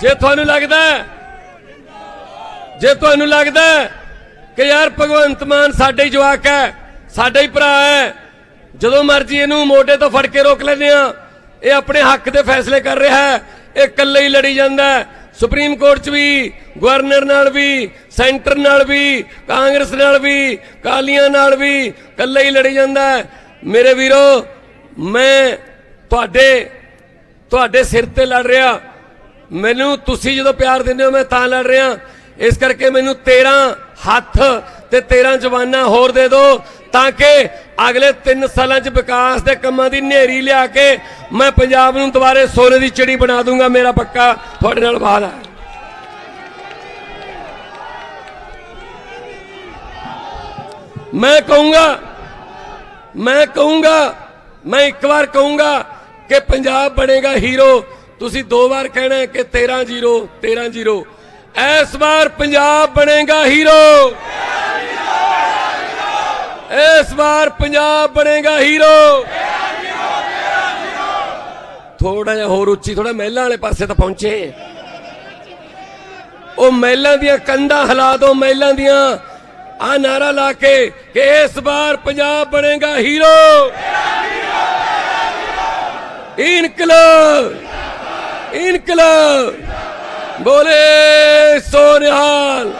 ਜੇ ਤੁਹਾਨੂੰ ਲੱਗਦਾ ਜੇ ਤੁਹਾਨੂੰ ਲੱਗਦਾ ਕਿ ਯਾਰ ਭਗਵੰਤ ਮਾਨ ਸਾਡੇ ਹੀ ਜਵਾਕ ਹੈ, ਸਾਡਾ ਹੀ ਭਰਾ ਹੈ, ਜਦੋਂ ਮਰਜ਼ੀ ਇਹਨੂੰ ਮੋਢੇ ਤੋਂ ਫੜ ਕੇ ਰੋਕ ਲੈਂਦੇ ਆ ਇਹ ਆਪਣੇ ਹੱਕ ਦੇ ਫੈਸਲੇ ਕਰ ਰਿਹਾ ਹੈ, ਇਹ ਇਕੱਲੇ ਹੀ ਲੜੀ ਜਾਂਦਾ ਸੁਪਰੀਮ ਕੋਰਟ 'ਚ ਵੀ, ਗਵਰਨਰ ਨਾਲ ਵੀ, ਸੈਂਟਰ ਨਾਲ ਵੀ, ਕਾਂਗਰਸ ਨਾਲ ਵੀ, ਕਾਲੀਆਂ ਨਾਲ ਵੀ ਇਕੱਲੇ ਹੀ ਲੜੀ ਜਾਂਦਾ ਮੇਰੇ ਵੀਰੋ, ਮੈਂ ਤੁਹਾਡੇ ਤੁਹਾਡੇ ਸਿਰ ਤੇ ਲੜ ਰਿਹਾ। ਮੈਨੂੰ ਤੁਸੀਂ ਜਦੋਂ ਪਿਆਰ ਦਿੰਦੇ ਹੋ, ਮੈਂ ਤਾਂ ਲੜ ਰਿਹਾ। ਇਸ ਕਰਕੇ ਮੈਨੂੰ 13 ਹੱਥ ਤੇ 13 ਜਵਾਨਾਂ ਹੋਰ ਦੇ ਦਿਓ, ਤਾਂ ਕਿ ਅਗਲੇ 3 ਸਾਲਾਂ 'ਚ ਵਿਕਾਸ ਦੇ ਕੰਮਾਂ ਦੀ ਨੇਰੀ ਲਿਆ ਕੇ ਮੈਂ ਪੰਜਾਬ ਨੂੰ ਦੁਬਾਰੇ ਸੋਨੇ ਦੀ ਚਿੜੀ ਬਣਾ ਦੂੰਗਾ, ਮੇਰਾ ਪੱਕਾ ਤੁਹਾਡੇ ਨਾਲ ਵਾਅਦਾ ਹੈ। ਮੈਂ ਕਹੂੰਗਾ ਮੈਂ ਕਹੂੰਗਾ, ਮੈਂ ਇੱਕ ਵਾਰ ਕਹੂੰਗਾ ਕਿ ਪੰਜਾਬ ਬਣੇਗਾ ਹੀਰੋ। ਤੁਸੀਂ ਦੋ ਵਾਰ ਕਹਿਣਾ ਕਿ 13 ਜ਼ੀਰੋ 13 ਜ਼ੀਰੋ ਇਸ ਵਾਰ ਪੰਜਾਬ ਬਣੇਗਾ ਹੀਰੋ। ਇਸ ਵਾਰ ਪੰਜਾਬ ਬਣੇਗਾ ਹੀਰੋ। ਥੋੜਾ ਜਿਹਾ ਹੋਰ ਉੱਚੀ ਥੋੜਾ ਮਹਿਲਾਂ ਵਾਲੇ ਪਾਸੇ ਤਾਂ ਪਹੁੰਚੇ। ਉਹ ਮਹਿਲਾਂ ਦੀਆਂ ਕੰਧਾਂ ਹਿਲਾ ਦੋ, ਮਹਿਲਾਂ ਦੀਆਂ। ਆ ਨਾਰਾ ਲਾ ਕੇ ਕਿ ਇਸ ਵਾਰ ਪੰਜਾਬ ਬਣੇਗਾ ਹੀਰੋ। ਇਨਕਲਾਬ। ਇਨਕਲਾਬ ਬੋਲੇ ਸੋ ਨਿਹਾਲ